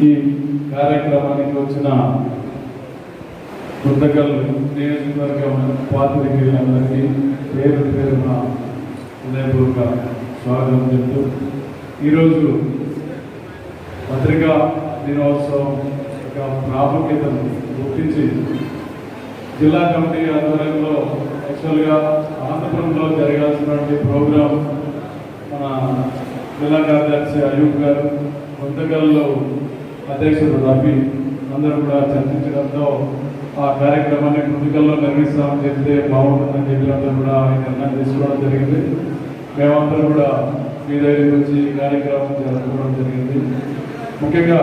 ఈ కార్యక్రమానికి వచ్చిన గుంతకల్ నియోజకవర్గం పాత్రికేయులందరికీ పేరు పేరున హృదయపూర్వక స్వాగతం చెప్తూ ఈరోజు పత్రికా దినోత్సవం యొక్క ప్రాముఖ్యతను గుర్తించి జిల్లా కమిటీ ఆధ్వర్యంలో యాక్చువల్గా అనంతపురంలో జరగాల్సినటువంటి ప్రోగ్రాం మన జిల్లా కార్యదర్శి అయూబ్ గారు గుంతకల్లో అధ్యక్షుడు రఫీ అందరూ కూడా చర్చించడంతో ఆ కార్యక్రమాన్ని గుంతకల్లో నిర్వహిస్తామని చెప్తే బాగుంటుందని చెప్పి అందరూ కూడా నిర్ణయం తీసుకోవడం జరిగింది. మేమందరం కూడా మీ దగ్గరికి వచ్చి ఈ కార్యక్రమం జరుపుకోవడం జరిగింది. ముఖ్యంగా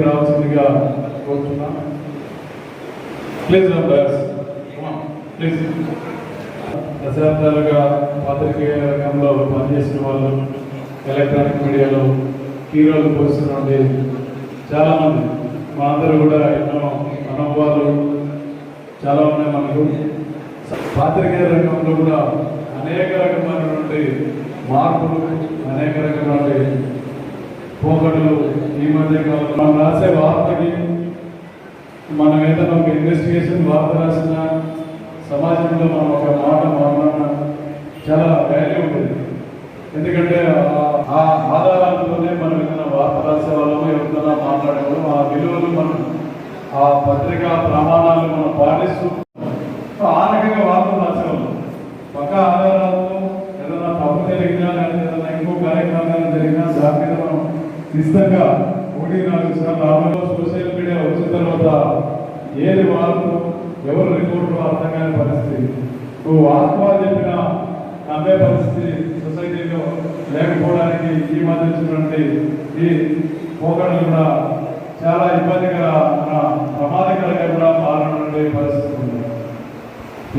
రావాల్సిందిగా కోరుతున్నా. ప్లీజ్ ప్లీజ్ దశాబ్దాలుగా పాత్రికేయ రంగంలో పనిచేసిన వాళ్ళు ఎలక్ట్రానిక్ మీడియాలో హీరోలు పోస్తున్నటువంటి చాలామంది మా అందరూ కూడా ఎన్నో అనుభవాలు చాలా ఉన్నాయి మనకు. పాత్రికేయ రంగంలో కూడా అనేక రకమైనటువంటి మార్పులు అనేక రకమైనటువంటి పోకడలు ఈ మధ్య కాలంలో మనం రాసే వార్తకి మనం ఏదైనా ఒక ఇన్వెస్టిగేషన్ వార్త రాసిన సమాజంలో మనం ఒక మాట మాట్లాడిన చాలా వాల్యూ ఉంటుంది. ఎందుకంటే ఆ- ఆ ఆధారాలతోనే మనం ఏదైనా వార్త రాసే వాళ్ళము ఎవరికైనా మాట్లాడేవాళ్ళం ఆ విలువలు మనం ఆ పత్రికా ప్రమాణాలు మనం పాటిస్తూ ఆ రకంగా వార్తలు రాసేవాళ్ళం పక్క ఆధారాలతో ఏదైనా తప్పు జరిగినా లేదా ఏదైనా ఇంకో కార్యక్రమాలు జరిగినా దాని మీద మనం నిశ్చితంగా ఒకటి నాలుగు సార్లు ఆమెలో సోషల్ మీడియా వచ్చిన తర్వాత ఏది వార్త ఎవరు రిపోర్ట్లో అర్థం కాని పరిస్థితి. నువ్వు వాస్తవాలు చెప్పినా నమ్మే పరిస్థితి సొసైటీలో లేకపోవడానికి ఈ మధ్య వచ్చినటువంటి ఈ పోకడలు కూడా చాలా ఇబ్బందికర ప్రమాదకరంగా కూడా మారినటువంటి పరిస్థితి ఉంది.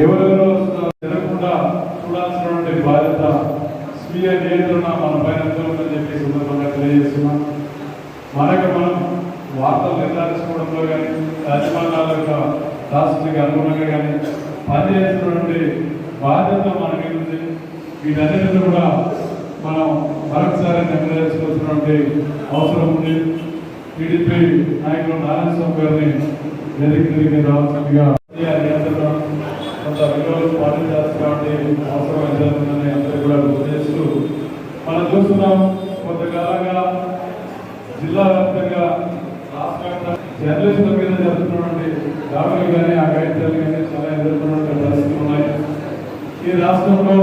ఎవరెవరో జరగకుండా చూడాల్సినటువంటి బాధ్యత స్వీయ నియంత్రణ మన పైన ఉందని చెప్పి సందర్భంగా తెలియజేస్తున్నాం. మనకు మనం వార్తలు నిర్ధారించుకోవడంలో కానీ యాజమాన్యాల యొక్క రాష్ట్రానికి అనుగుణంగా కానీ పనిచేస్తున్నటువంటి బాధ్యత ఉంది వీటన్నిటిని కూడా మనం మరొకసారి నిర్ణయించుకోవాల్సినటువంటి అవసరం ఉంది. టీడీపీ నాయకులు నారాయణ స్వామి గారిని వెనక్కి తిరిగి రావాల్సిందిగా కొంత విలువలు పాటించాల్సినటువంటి అవసరం ఎంతుందని అందరూ కూడా చేస్తూ మనం చూస్తున్నాం కొంతకాలంగా జిల్లా వ్యాప్తంగా రాష్ట్ర జర్నలిస్టుల మీద జరుగుతున్నటువంటి దాడులు కానీ ఆ గైడ్లు కానీ చాలా ఎదుర్కొన్నటువంటి పరిస్థితులు ఉన్నాయి. ఈ రాష్ట్రంలో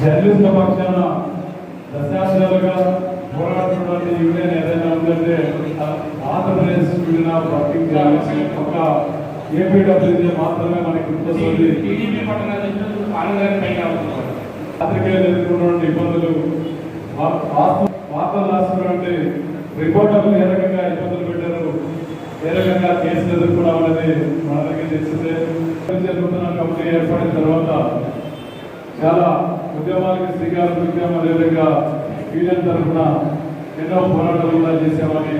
జర్నలిస్టుల పక్షాన దశాబ్దాలుగా పోరాడుతున్నటువంటి యూనియన్ ఏదైనా ఉందంటే ఆంధ్రప్రదేశ్ యూనియన్ వర్కింగ్ జర్నలిస్ట్ ఒక ఏపీడబ్ల్యూజే మాత్రమే మనకి గుర్తొస్తుంది. పాత్రికేయులు ఎదుర్కొన్నటువంటి ఇబ్బందులు వార్తలు రాస్తున్నటువంటి రిపోర్టర్లు ఏ రకంగా ఇబ్బందులు ఏ రకంగా కేసులు ఎదుర్కోవడం అనేది మన దగ్గర తెలిసిందే. జరుగుతున్న కమిటీ ఏర్పడిన తర్వాత చాలా ఉద్యమాలకు శ్రీకారం చుట్టాం. అదేవిధంగా యూనియన్ తరఫున ఎన్నో పోరాటాలు కూడా చేశామని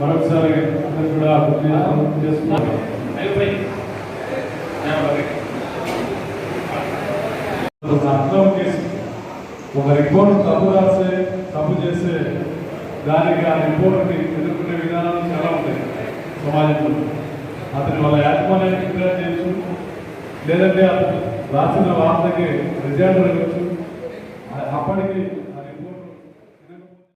మరొకసారి అందరూ కూడా చేస్తున్నారు చేస్తున్నాం- ఒక అర్థం ఒక రిపోర్ట్ తప్పు రాసే తప్పు చేస్తే దానికి ఆ రిపోర్ట్ని ఎదుర్కొనే విధానాలు చాలా ఉంటాయి. సమాజంలో అతని వాళ్ళ యాజమాన్యానికి ఫిర్యాదు చేయొచ్చు లేదంటే అతను రాసిన వార్తకి రిజల్ట్ ఇవ్వచ్చు అప్పటికి